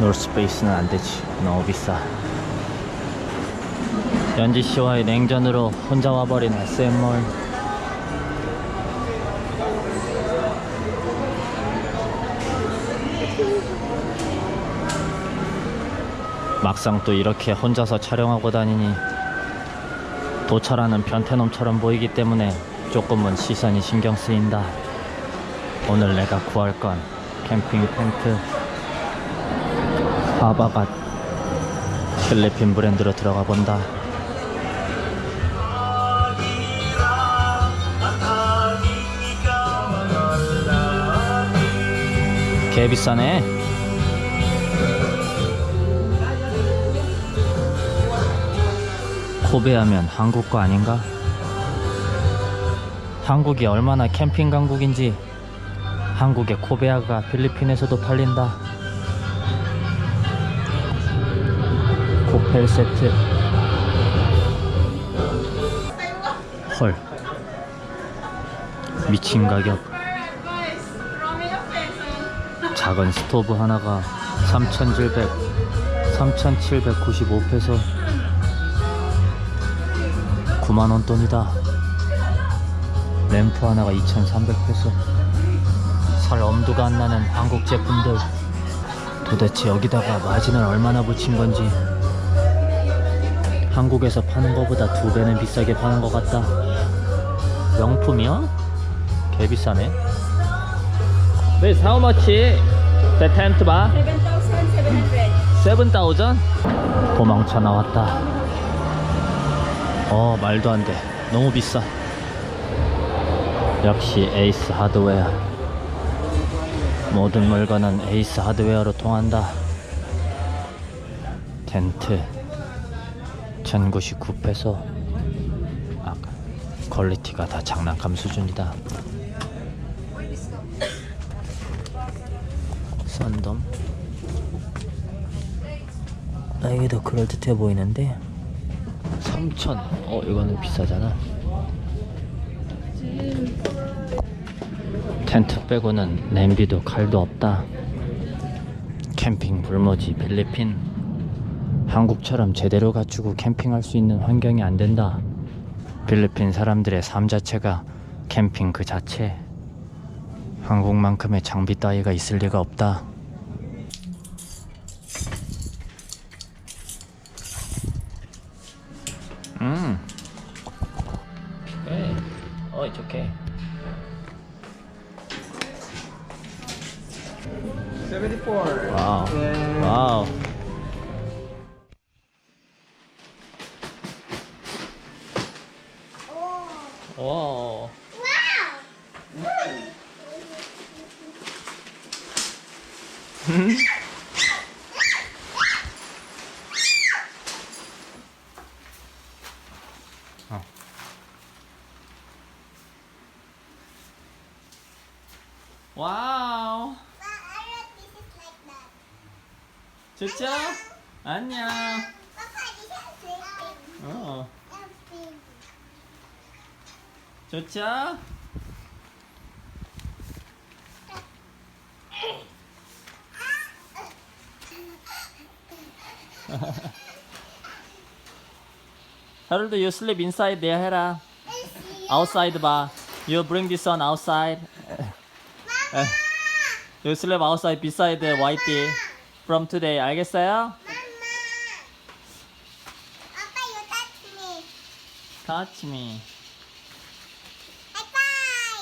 놀스페이스는 안 되지. 너무 비싸. 연지 씨와의 냉전으로 혼자 와버린 SM몰. 막상 또 이렇게 혼자서 촬영하고 다니니 도찰하는 변태놈처럼 보이기 때문에 조금은 시선이 신경 쓰인다. 오늘 내가 구할 건 캠핑 텐트 바바가 필리핀 브랜드로 들어가 본다. 개 비싸네. 코베하면 한국 거 아닌가? 한국이 얼마나 캠핑 강국인지 한국의 코베아가 필리핀에서도 팔린다. 코펠 세트. 헐. 미친 가격. 작은 스토브 하나가 3,700, 3,795페소. 9만원 돈이다. 램프 하나가 2,300페소. 살 엄두가 안 나는 한국 제품들. 도대체 여기다가 마진을 얼마나 붙인 건지. 한국에서 파는 거보다 두 배는 비싸게 파는 것 같다. 명품이요? 개 비싸네. This how much? The tent bar? 7,700. 7,000? 도망쳐 나왔다. 어, 말도 안 돼. 너무 비싸. 역시 에이스 하드웨어. 모든 물건은 에이스 하드웨어로 통한다. 텐트. 1099페소. 아, 퀄리티가 다 장난감 수준이다. 썬덤. 아, 이게 더 그럴듯해 보이는데 3천 어 이거는 비싸잖아 텐트 빼고는 냄비도 칼도 없다 캠핑 불모지 필리핀 한국처럼 제대로 갖추고 캠핑할 수 있는 환경이 안 된다 필리핀 사람들의 삶 자체가 캠핑 그 자체 한국만큼의 장비 따위가 있을 리가 없다 음. 네. 어, it's okay. 74. 와우. 와우. 오. 와 좋죠? 안녕. 어. 좋죠? 하루도 you sleep inside there 해라. outside 봐. You bring this one outside. 에, you sleep outside beside the whitey from today. 알겠어요? Touch me.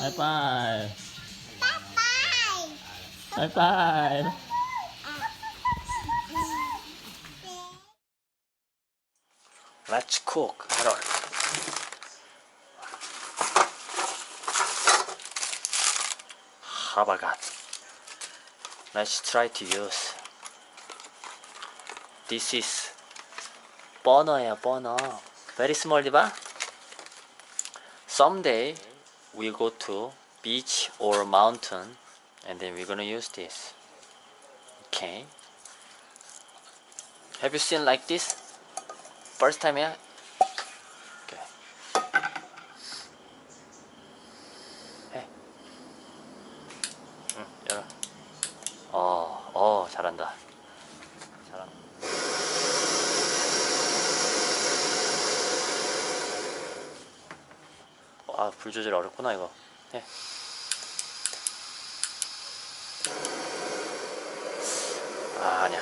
Bye bye. Bye bye. Let's cook, Carol. Habagat. Let's try to use. this is burner야 burner. Very small, diba? Someday we go to beach or mountain, and then we're gonna use this. Okay. Have you seen like this? First time, yeah. 불 조절 어렵구나 이거. 해. 아 아니야.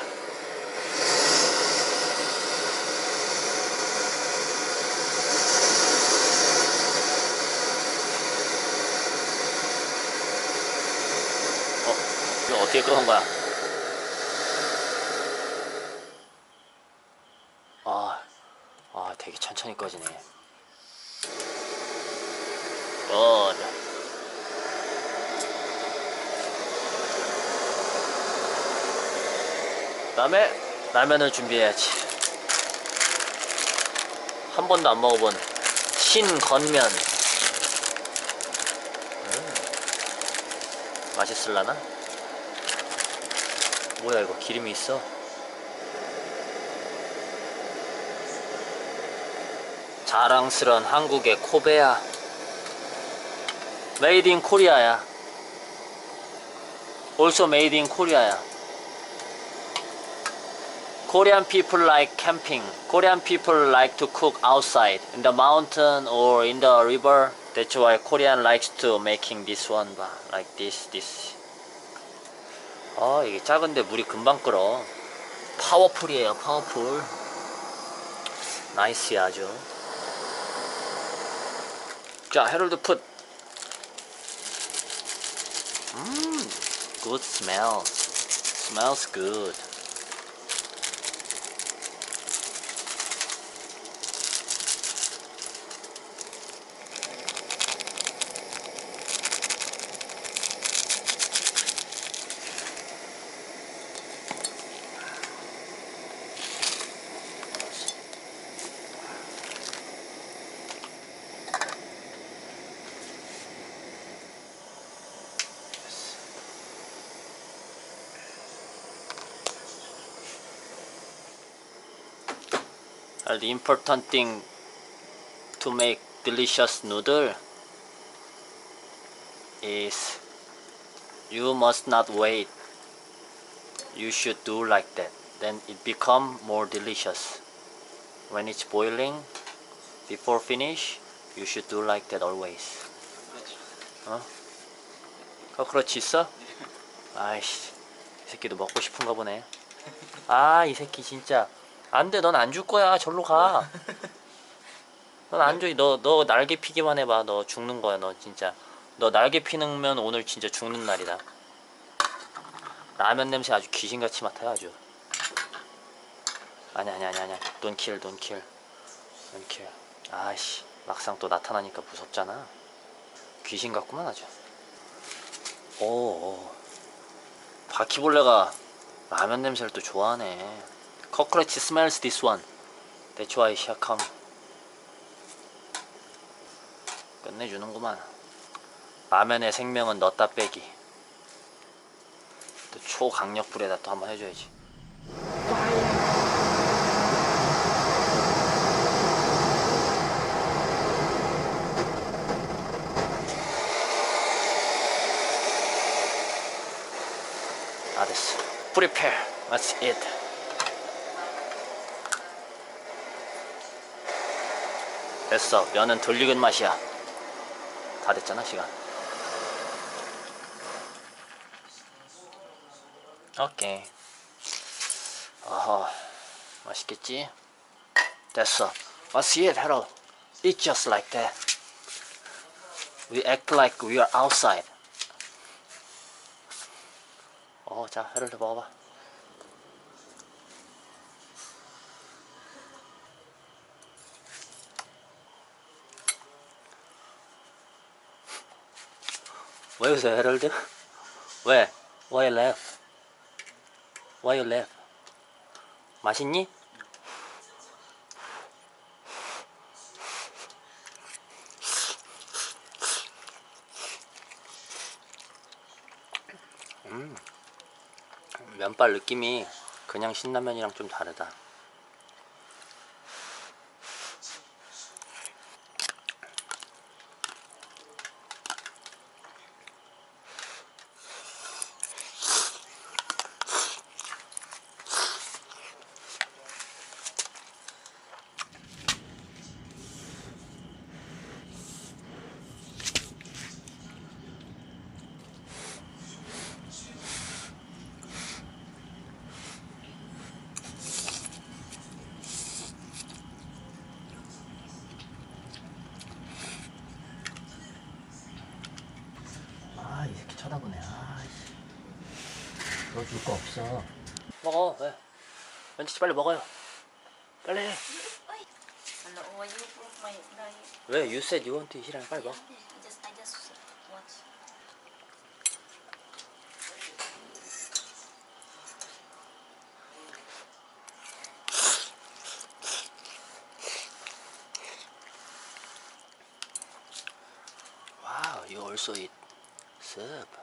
어 이거 어떻게 끄는 거야? 아, 아 되게 천천히 꺼지네. 어, 네. 다음에 라면을 준비해야지. 한 번도 안 먹어본 신건면. 음, 맛있을라나? 뭐야 이거 기름이 있어? 자랑스런 한국의 코베야. 메이드 인 코리아야. also made in 코리아야. Korean people like camping. Korean people like to cook outside in the mountain or in the river. That's why Korean likes to making this one 봐. like this this. 아 이게 작은데 물이 금방 끓어. 파워풀이에요 파워풀. 나이스야 아주. 자 헤럴드 풋. 음, good smell. Smells good. Uh, the important thing to make delicious noodle is you must not wait. You should do like that. Then it become more delicious. When it's boiling, before finish, you should do like that always. 어? 커크러치 있어? 아이씨, 이 새끼도 먹고 싶은가 보네. 아, 이 새끼 진짜. 안 돼, 넌 안 줄 거야. 절로 가. 넌 안 줘. 너, 너 날개 피기만 해봐. 너 죽는 거야, 너 진짜. 너 날개 피는면 오늘 진짜 죽는 날이다. 라면 냄새 아주 귀신같이 맡아요, 아주. 아니, 아니, 아니, 아니. Kill. Don't kill. 아씨, 막상 또 나타나니까 무섭잖아. 귀신 같구만, 아주. 오, 오. 바퀴벌레가 라면 냄새를 또 좋아하네. Cockroach smells this one. That's why he come. 끝내주는구만. 라면의 생명은 넣었다 빼기. 또 초강력 불에다 또 한번 해줘야지. 다 됐어. Prepare. That's it. 됐어. 면은 덜 익은 맛이야. 다 됐잖아, 시간. 오케이. 어허. 맛있겠지? 됐어. What's it, Harold? It's just like that. We act like we are outside. 어, 자, 해럴드 먹어봐. 왜 웃어요, 해럴드? 왜? Why you laugh? Why you laugh? 맛있니? 음, 면발 느낌이 그냥 신라면이랑 좀 다르다. 쳐다보네. 아이씨. 너 줄 거 없어. 먹어. 왜? 왠지 빨리 먹어요. 빨리. oh. 왜? You said you want to eat. 빨리 먹어. You also eat soup.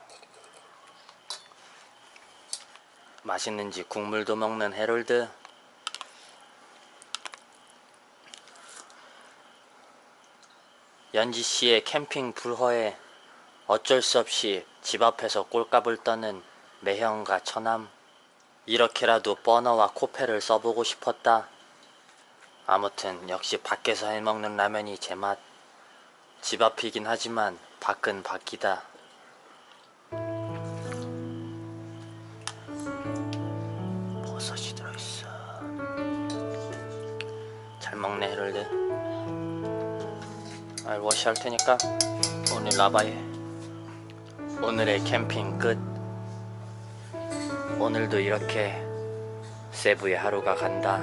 맛있는지 국물도 먹는 해롤드. 연지 씨의 캠핑 불허에 어쩔 수 없이 집 앞에서 꼴값을 떠는 매형과 처남. 이렇게라도 버너와 코페를 써보고 싶었다. 아무튼 역시 밖에서 해먹는 라면이 제 맛. 집 앞이긴 하지만 밖은 밖이다. 잘 먹네 헤럴드. 아 워시 할 테니까 오늘 라바이. 오늘의 캠핑 끝. 오늘도 이렇게 세부의 하루가 간다.